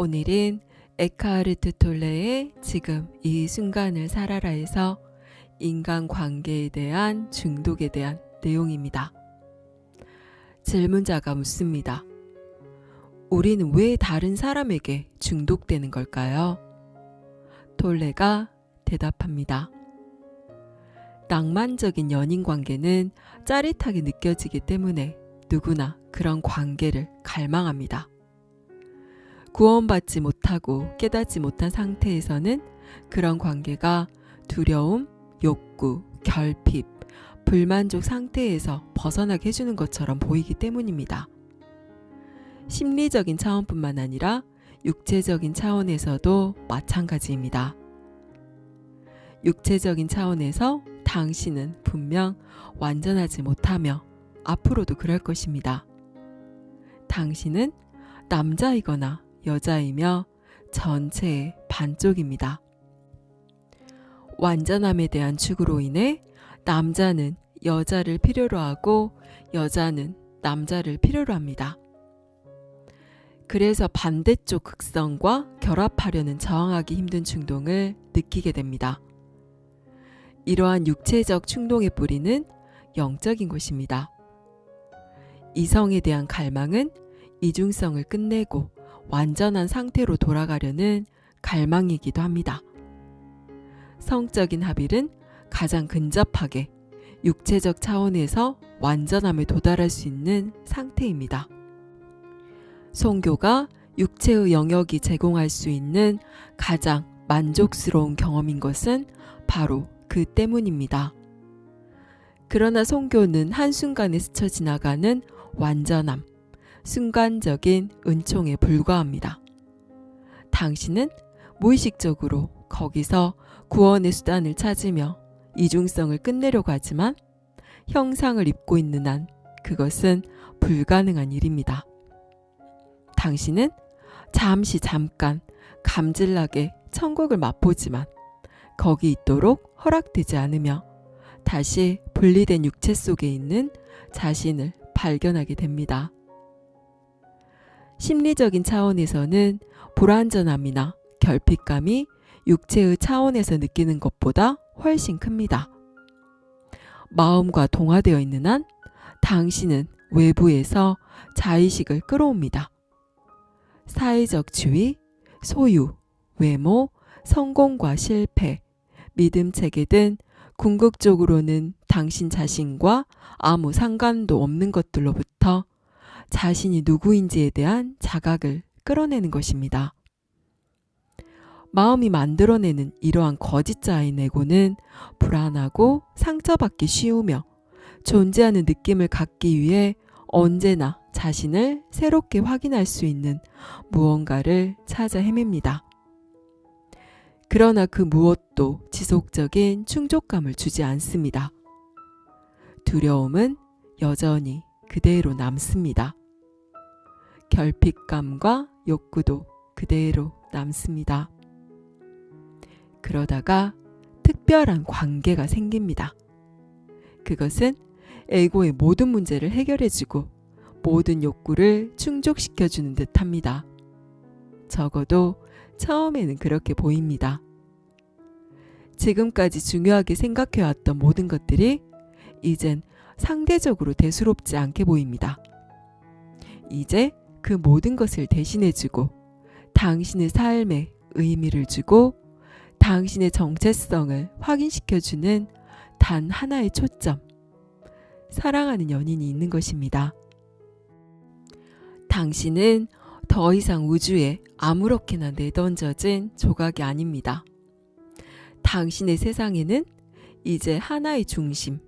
오늘은 에카르트 톨레의 지금 이 순간을 살아라에서 인간 관계에 대한 중독에 대한 내용입니다. 질문자가 묻습니다. 우리는 왜 다른 사람에게 중독되는 걸까요? 톨레가 대답합니다. 낭만적인 연인 관계는 짜릿하게 느껴지기 때문에 누구나 그런 관계를 갈망합니다. 구원받지 못하고 깨닫지 못한 상태에서는 그런 관계가 두려움, 욕구, 결핍, 불만족 상태에서 벗어나게 해주는 것처럼 보이기 때문입니다. 심리적인 차원뿐만 아니라 육체적인 차원에서도 마찬가지입니다. 육체적인 차원에서 당신은 분명 완전하지 못하며 앞으로도 그럴 것입니다. 당신은 남자이거나 여자이며 전체의 반쪽입니다. 완전함에 대한 추구로 인해 남자는 여자를 필요로 하고 여자는 남자를 필요로 합니다. 그래서 반대쪽 극성과 결합하려는 저항하기 힘든 충동을 느끼게 됩니다. 이러한 육체적 충동의 뿌리는 영적인 것입니다. 이성에 대한 갈망은 이중성을 끝내고 완전한 상태로 돌아가려는 갈망이기도 합니다. 성적인 합일은 가장 근접하게 육체적 차원에서 완전함에 도달할 수 있는 상태입니다. 성교가 육체의 영역이 제공할 수 있는 가장 만족스러운 경험인 것은 바로 그 때문입니다. 그러나 성교는 한순간에 스쳐 지나가는 완전함, 순간적인 은총에 불과합니다. 당신은 무의식적으로 거기서 구원의 수단을 찾으며 이중성을 끝내려고 하지만 형상을 입고 있는 한 그것은 불가능한 일입니다. 당신은 잠시 잠깐 감질나게 천국을 맛보지만 거기 있도록 허락되지 않으며 다시 분리된 육체 속에 있는 자신을 발견하게 됩니다. 심리적인 차원에서는 불완전함이나 결핍감이 육체의 차원에서 느끼는 것보다 훨씬 큽니다. 마음과 동화되어 있는 한 당신은 외부에서 자의식을 끌어옵니다. 사회적 지위, 소유, 외모, 성공과 실패, 믿음 체계 등 궁극적으로는 당신 자신과 아무 상관도 없는 것들로부터 자신이 누구인지에 대한 자각을 끌어내는 것입니다. 마음이 만들어내는 이러한 거짓자의 내고는 불안하고 상처받기 쉬우며 존재하는 느낌을 갖기 위해 언제나 자신을 새롭게 확인할 수 있는 무언가를 찾아 헤맵니다. 그러나 그 무엇도 지속적인 충족감을 주지 않습니다. 두려움은 여전히 그대로 남습니다. 결핍감과 욕구도 그대로 남습니다. 그러다가 특별한 관계가 생깁니다. 그것은 에고의 모든 문제를 해결해주고 모든 욕구를 충족시켜주는 듯 합니다. 적어도 처음에는 그렇게 보입니다. 지금까지 중요하게 생각해왔던 모든 것들이 이젠 상대적으로 대수롭지 않게 보입니다. 이제 그 모든 것을 대신해주고 당신의 삶에 의미를 주고 당신의 정체성을 확인시켜주는 단 하나의 초점. 사랑하는 연인이 있는 것입니다. 당신은 더 이상 우주에 아무렇게나 내던져진 조각이 아닙니다. 당신의 세상에는 이제 하나의 중심,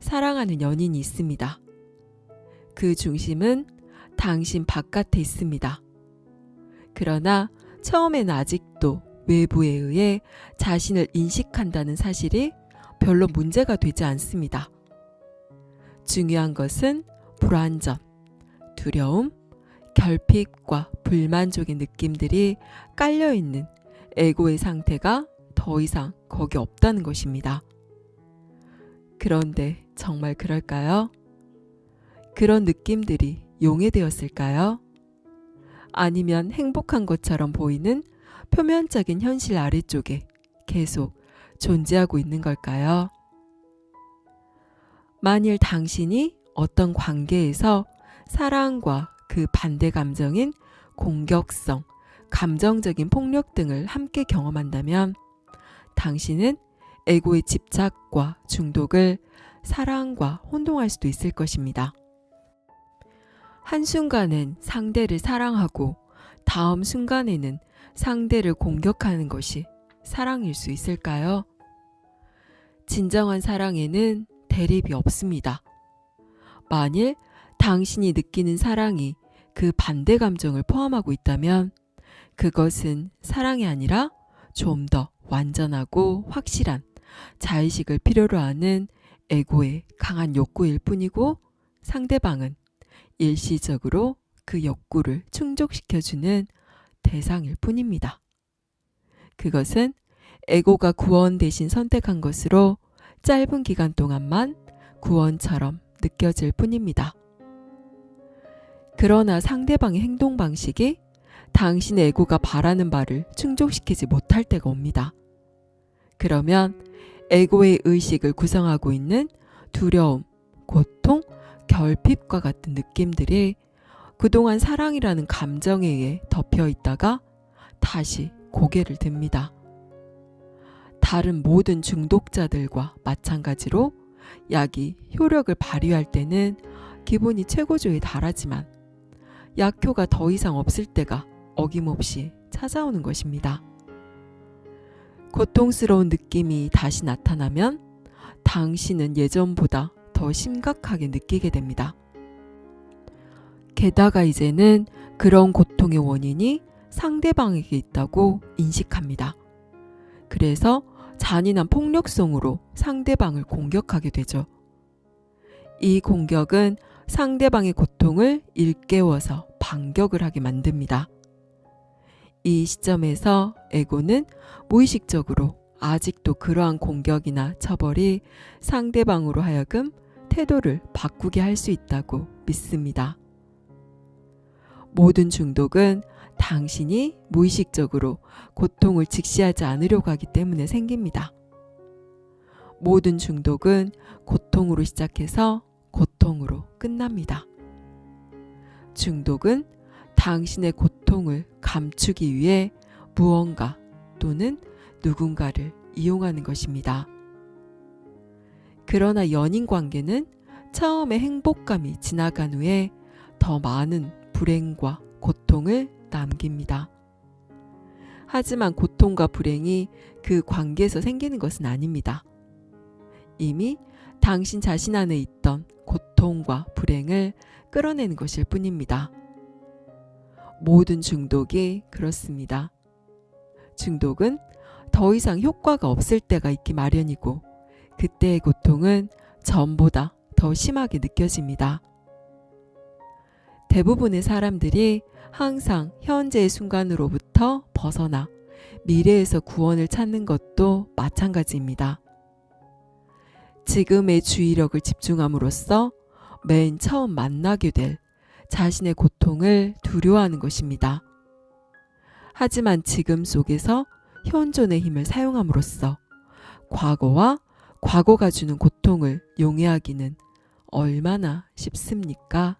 사랑하는 연인이 있습니다. 그 중심은 당신 바깥에 있습니다. 그러나 처음엔 아직도 외부에 의해 자신을 인식한다는 사실이 별로 문제가 되지 않습니다. 중요한 것은 불안전, 두려움, 결핍과 불만족의 느낌들이 깔려있는 에고의 상태가 더 이상 거기 없다는 것입니다. 그런데 정말 그럴까요? 그런 느낌들이 용해되었을까요? 아니면 행복한 것처럼 보이는 표면적인 현실 아래쪽에 계속 존재하고 있는 걸까요? 만일 당신이 어떤 관계에서 사랑과 그 반대 감정인 공격성, 감정적인 폭력 등을 함께 경험한다면 당신은 에고의 집착과 중독을 사랑과 혼동할 수도 있을 것입니다. 한순간은 상대를 사랑하고 다음 순간에는 상대를 공격하는 것이 사랑일 수 있을까요? 진정한 사랑에는 대립이 없습니다. 만일 당신이 느끼는 사랑이 그 반대 감정을 포함하고 있다면 그것은 사랑이 아니라 좀 더 완전하고 확실한 자의식을 필요로 하는 에고의 강한 욕구일 뿐이고 상대방은 일시적으로 그 욕구를 충족시켜주는 대상일 뿐입니다. 그것은 에고가 구원 대신 선택한 것으로 짧은 기간 동안만 구원처럼 느껴질 뿐입니다. 그러나 상대방의 행동 방식이 당신의 에고가 바라는 바를 충족시키지 못할 때가 옵니다. 그러면 에고의 의식을 구성하고 있는 두려움, 고통, 결핍과 같은 느낌들이 그동안 사랑이라는 감정에 의해 덮여 있다가 다시 고개를 듭니다. 다른 모든 중독자들과 마찬가지로 약이 효력을 발휘할 때는 기분이 최고조에 달하지만 약효가 더 이상 없을 때가 어김없이 찾아오는 것입니다. 고통스러운 느낌이 다시 나타나면 당신은 예전보다 더 심각하게 느끼게 됩니다. 게다가 이제는 그런 고통의 원인이 상대방에게 있다고 인식합니다. 그래서 잔인한 폭력성으로 상대방을 공격하게 되죠. 이 공격은 상대방의 고통을 일깨워서 반격을 하게 만듭니다. 이 시점에서 에고는 무의식적으로 아직도 그러한 공격이나 처벌이 상대방으로 하여금 태도를 바꾸게 할 수 있다고 믿습니다. 모든 중독은 당신이 무의식적으로 고통을 직시하지 않으려고 하기 때문에 생깁니다. 모든 중독은 고통으로 시작해서 고통으로 끝납니다. 중독은 당신의 고통을 감추기 위해 무언가 또는 누군가를 이용하는 것입니다. 그러나 연인 관계는 처음에 행복감이 지나간 후에 더 많은 불행과 고통을 남깁니다. 하지만 고통과 불행이 그 관계에서 생기는 것은 아닙니다. 이미 당신 자신 안에 있던 고통과 불행을 끌어내는 것일 뿐입니다. 모든 중독이 그렇습니다. 중독은 더 이상 효과가 없을 때가 있기 마련이고 그때의 고통은 전보다 더 심하게 느껴집니다. 대부분의 사람들이 항상 현재의 순간으로부터 벗어나 미래에서 구원을 찾는 것도 마찬가지입니다. 지금의 주의력을 집중함으로써 맨 처음 만나게 될 자신의 고통을 두려워하는 것입니다. 하지만 지금 속에서 현존의 힘을 사용함으로써 과거와 과거가 주는 고통을 용해하기는 얼마나 쉽습니까?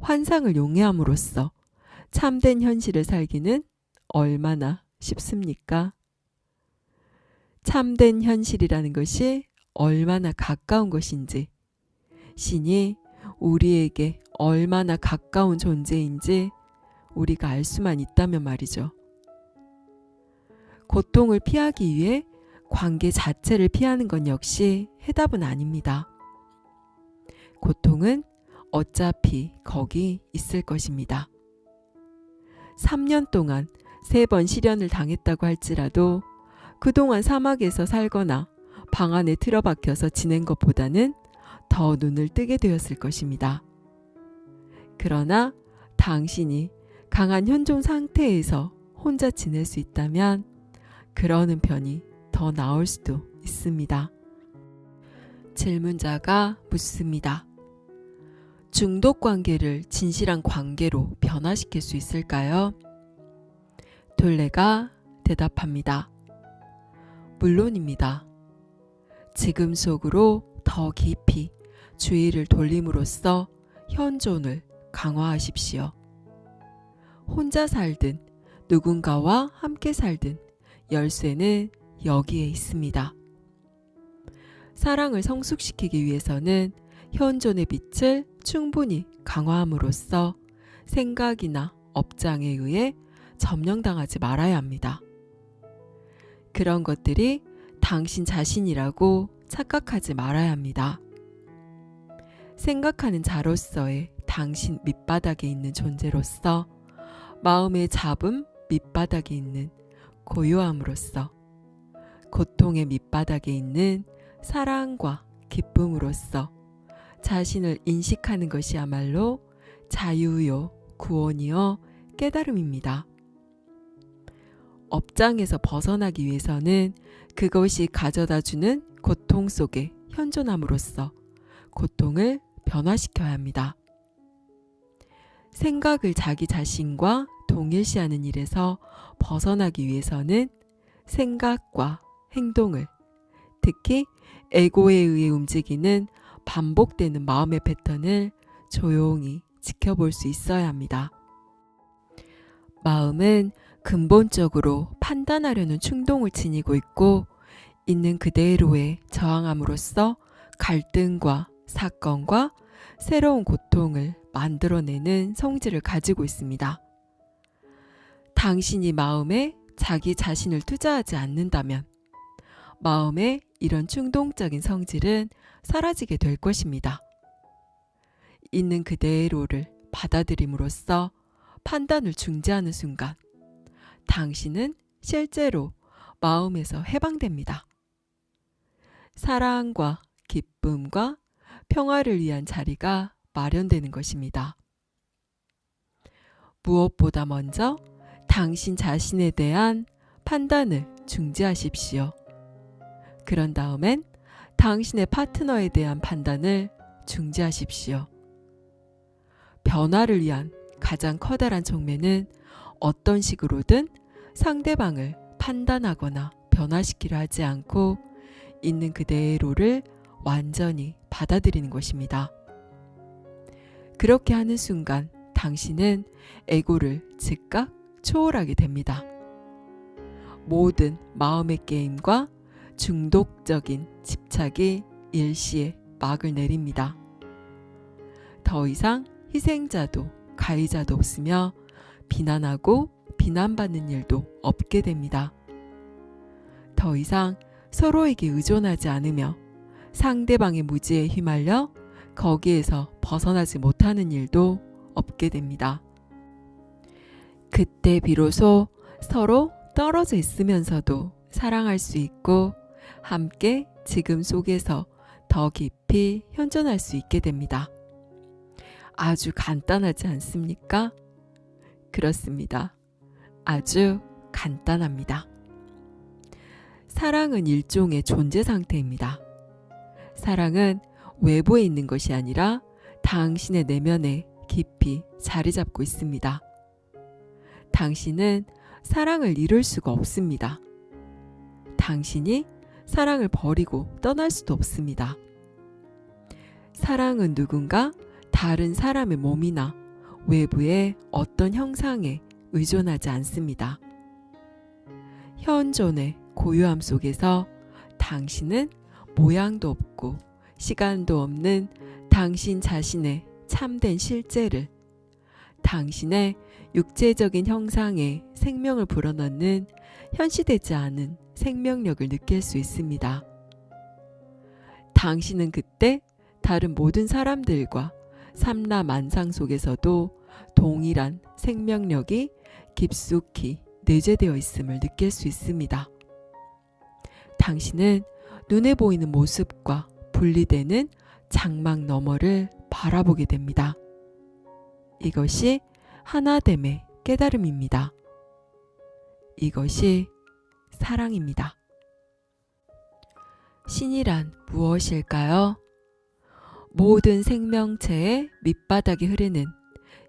환상을 용해함으로써 참된 현실을 살기는 얼마나 쉽습니까? 참된 현실이라는 것이 얼마나 가까운 것인지, 신이 우리에게 얼마나 가까운 존재인지 우리가 알 수만 있다면 말이죠. 고통을 피하기 위해 관계 자체를 피하는 건 역시 해답은 아닙니다. 고통은 어차피 거기 있을 것입니다. 3년 동안 세번 실연을 당했다고 할지라도 그동안 사막에서 살거나 방 안에 틀어박혀서 지낸 것보다는 더 눈을 뜨게 되었을 것입니다. 그러나 당신이 강한 현존 상태에서 혼자 지낼 수 있다면 그러는 편이 더 나을 수도 있습니다. 질문자가 묻습니다. 중독 관계를 진실한 관계로 변화시킬 수 있을까요? 둘레가 대답합니다. 물론입니다. 지금 속으로 더 깊이 주의를 돌림으로써 현존을 강화하십시오. 혼자 살든 누군가와 함께 살든 열쇠는 여기에 있습니다. 사랑을 성숙시키기 위해서는 현존의 빛을 충분히 강화함으로써 생각이나 업장에 의해 점령당하지 말아야 합니다. 그런 것들이 당신 자신이라고 착각하지 말아야 합니다. 생각하는 자로서의 당신 밑바닥에 있는 존재로서 마음의 잡음 밑바닥에 있는 고요함으로써 고통의 밑바닥에 있는 사랑과 기쁨으로써 자신을 인식하는 것이야말로 자유요 구원이요 깨달음입니다. 업장에서 벗어나기 위해서는 그것이 가져다 주는 고통 속에 현존함으로써 고통을 변화시켜야 합니다. 생각을 자기 자신과 동일시하는 일에서 벗어나기 위해서는 생각과 행동을 특히 에고에 의해 움직이는 반복되는 마음의 패턴을 조용히 지켜볼 수 있어야 합니다. 마음은 근본적으로 판단하려는 충동을 지니고 있고 있는 그대로에 저항함으로써 갈등과 사건과 새로운 고통을 만들어내는 성질을 가지고 있습니다. 당신이 마음에 자기 자신을 투자하지 않는다면 마음의 이런 충동적인 성질은 사라지게 될 것입니다. 있는 그대로를 받아들임으로써 판단을 중지하는 순간 당신은 실제로 마음에서 해방됩니다. 사랑과 기쁨과 평화를 위한 자리가 마련되는 것입니다. 무엇보다 먼저 당신 자신에 대한 판단을 중지하십시오. 그런 다음엔 당신의 파트너에 대한 판단을 중지하십시오. 변화를 위한 가장 커다란 촉매는 어떤 식으로든 상대방을 판단하거나 변화시키려 하지 않고 있는 그대로를 완전히 받아들이는 것입니다. 그렇게 하는 순간 당신은 에고를 즉각 초월하게 됩니다. 모든 마음의 게임과 중독적인 집착이 일시에 막을 내립니다. 더 이상 희생자도 가해자도 없으며 비난하고 비난받는 일도 없게 됩니다. 더 이상 서로에게 의존하지 않으며 상대방의 무지에 휘말려 거기에서 벗어나지 못하는 일도 없게 됩니다. 그때 비로소 서로 떨어져 있으면서도 사랑할 수 있고 함께 지금 속에서 더 깊이 현존할 수 있게 됩니다. 아주 간단하지 않습니까? 그렇습니다. 아주 간단합니다. 사랑은 일종의 존재 상태입니다. 사랑은 외부에 있는 것이 아니라 당신의 내면에 깊이 자리 잡고 있습니다. 당신은 사랑을 이룰 수가 없습니다. 당신이 사랑을 버리고 떠날 수도 없습니다. 사랑은 누군가 다른 사람의 몸이나 외부의 어떤 형상에 의존하지 않습니다. 현존의 고요함 속에서 당신은 모양도 없고 시간도 없는 당신 자신의 참된 실제를 당신의 육체적인 형상에 생명을 불어넣는 현시되지 않은 생명력을 느낄 수 있습니다. 당신은 그때 다른 모든 사람들과 삼라 만상 속에서도 동일한 생명력이 깊숙이 내재되어 있음을 느낄 수 있습니다. 당신은 눈에 보이는 모습과 분리되는 장막 너머를 바라보게 됩니다. 이것이 하나됨의 깨달음입니다. 이것이 사랑입니다. 신이란 무엇일까요? 모든 생명체의 밑바닥에 흐르는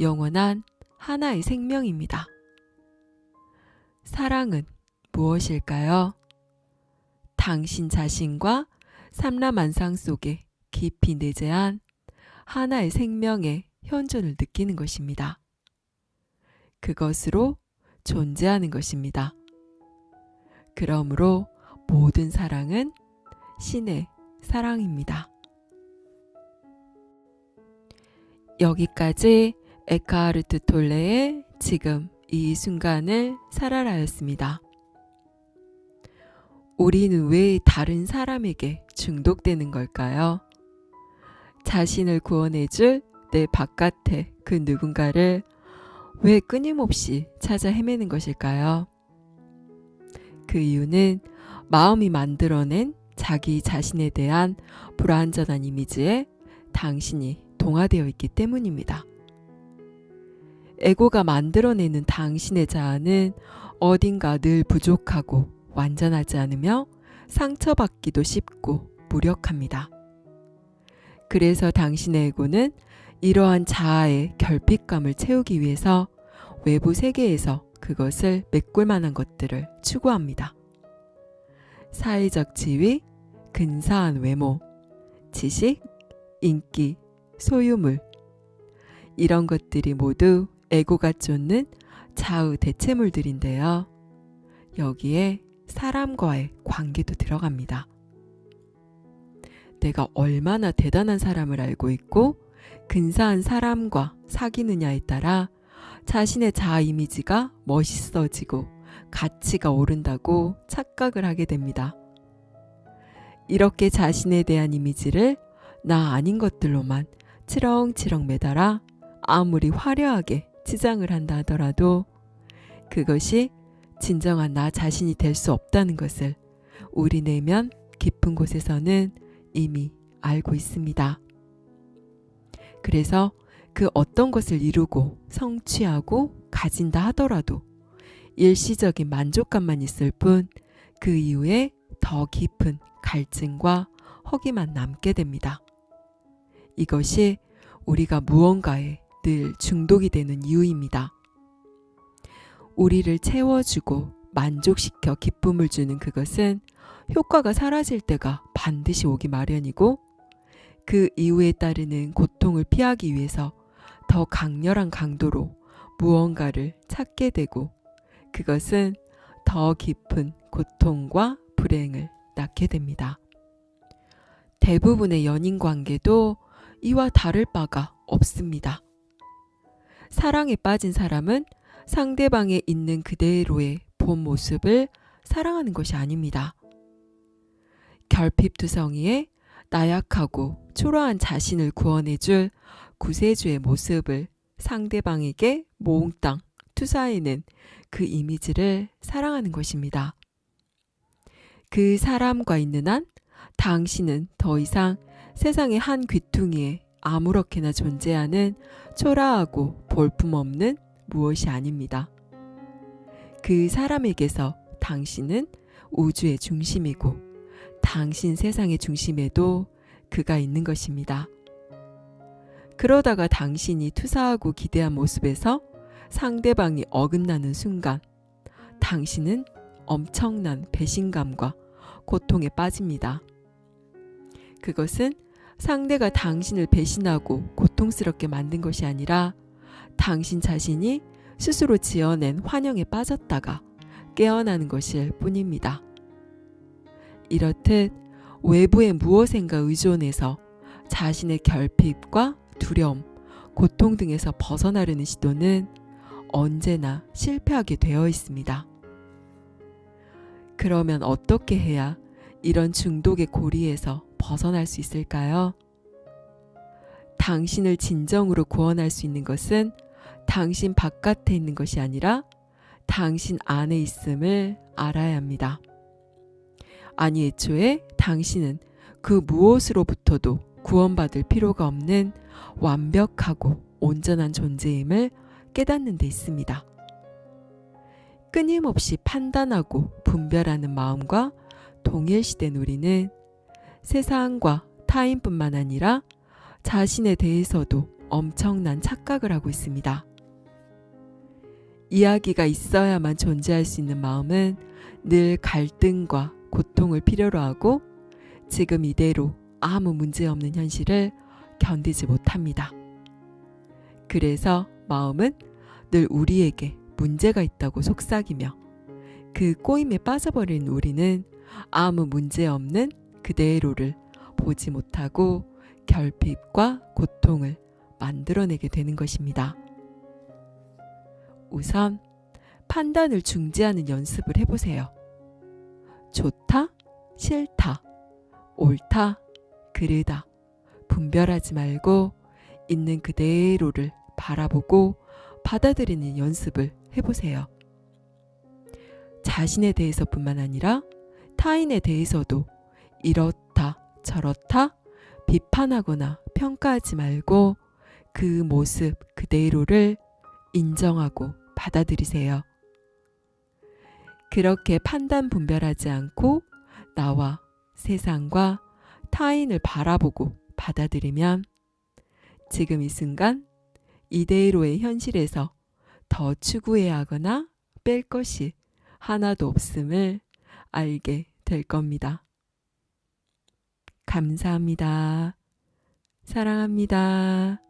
영원한 하나의 생명입니다. 사랑은 무엇일까요? 당신 자신과 삼라만상 속에 깊이 내재한 하나의 생명의 현존을 느끼는 것입니다. 그것으로 존재하는 것입니다. 그러므로 모든 사랑은 신의 사랑입니다. 여기까지 에카르트 톨레의 지금 이 순간을 살아라였습니다. 우리는 왜 다른 사람에게 중독되는 걸까요? 자신을 구원해줄 내 바깥의 그 누군가를 왜 끊임없이 찾아 헤매는 것일까요? 그 이유는 마음이 만들어낸 자기 자신에 대한 불완전한 이미지에 당신이 동화되어 있기 때문입니다. 에고가 만들어내는 당신의 자아는 어딘가 늘 부족하고 완전하지 않으며 상처받기도 쉽고 무력합니다. 그래서 당신의 에고는 이러한 자아의 결핍감을 채우기 위해서 외부 세계에서 그것을 메꿀 만한 것들을 추구합니다. 사회적 지위, 근사한 외모, 지식, 인기, 소유물. 이런 것들이 모두 에고가 쫓는 좌우 대체물들인데요. 여기에 사람과의 관계도 들어갑니다. 내가 얼마나 대단한 사람을 알고 있고 근사한 사람과 사귀느냐에 따라 자신의 자아 이미지가 멋있어지고 가치가 오른다고 착각을 하게 됩니다. 이렇게 자신에 대한 이미지를 나 아닌 것들로만 치렁치렁 매달아 아무리 화려하게 치장을 한다 하더라도 그것이 진정한 나 자신이 될 수 없다는 것을 우리 내면 깊은 곳에서는 이미 알고 있습니다. 그래서 그 어떤 것을 이루고 성취하고 가진다 하더라도 일시적인 만족감만 있을 뿐 그 이후에 더 깊은 갈증과 허기만 남게 됩니다. 이것이 우리가 무언가에 늘 중독이 되는 이유입니다. 우리를 채워주고 만족시켜 기쁨을 주는 그것은 효과가 사라질 때가 반드시 오기 마련이고 그 이후에 따르는 고통을 피하기 위해서 더 강렬한 강도로 무언가를 찾게 되고 그것은 더 깊은 고통과 불행을 낳게 됩니다. 대부분의 연인 관계도 이와 다를 바가 없습니다. 사랑에 빠진 사람은 상대방에 있는 그대로의 본 모습을 사랑하는 것이 아닙니다. 결핍투성이에 나약하고 초라한 자신을 구원해줄 구세주의 모습을 상대방에게 몽땅 투사해낸 그 이미지를 사랑하는 것입니다. 그 사람과 있는 한 당신은 더 이상 세상의 한 귀퉁이에 아무렇게나 존재하는 초라하고 볼품없는 무엇이 아닙니다. 그 사람에게서 당신은 우주의 중심이고 당신 세상의 중심에도 그가 있는 것입니다. 그러다가 당신이 투사하고 기대한 모습에서 상대방이 어긋나는 순간 당신은 엄청난 배신감과 고통에 빠집니다. 그것은 상대가 당신을 배신하고 고통스럽게 만든 것이 아니라 당신 자신이 스스로 지어낸 환영에 빠졌다가 깨어나는 것일 뿐입니다. 이렇듯 외부의 무엇인가 의존해서 자신의 결핍과 두려움, 고통 등에서 벗어나려는 시도는 언제나 실패하게 되어 있습니다. 그러면 어떻게 해야 이런 중독의 고리에서 벗어날 수 있을까요? 당신을 진정으로 구원할 수 있는 것은 당신 바깥에 있는 것이 아니라 당신 안에 있음을 알아야 합니다. 아니, 애초에 당신은 그 무엇으로부터도 구원받을 필요가 없는 완벽하고 온전한 존재임을 깨닫는 데 있습니다. 끊임없이 판단하고 분별하는 마음과 동일시된 우리는 세상과 타인뿐만 아니라 자신에 대해서도 엄청난 착각을 하고 있습니다. 이야기가 있어야만 존재할 수 있는 마음은 늘 갈등과 고통을 필요로 하고 지금 이대로 아무 문제 없는 현실을 견디지 못합니다. 그래서 마음은 늘 우리에게 문제가 있다고 속삭이며 그 꼬임에 빠져버린 우리는 아무 문제 없는 그대로를 보지 못하고 결핍과 고통을 만들어내게 되는 것입니다. 우선 판단을 중지하는 연습을 해보세요. 좋다, 싫다, 옳다, 그르다 분별하지 말고 있는 그대로를 바라보고 받아들이는 연습을 해보세요. 자신에 대해서뿐만 아니라 타인에 대해서도 이렇다 저렇다 비판하거나 평가하지 말고 그 모습 그대로를 인정하고 받아들이세요. 그렇게 판단 분별하지 않고 나와 세상과 타인을 바라보고 받아들이면 지금 이 순간 이대로의 현실에서 더 추구해야 하거나 뺄 것이 하나도 없음을 알게 될 겁니다. 감사합니다. 사랑합니다.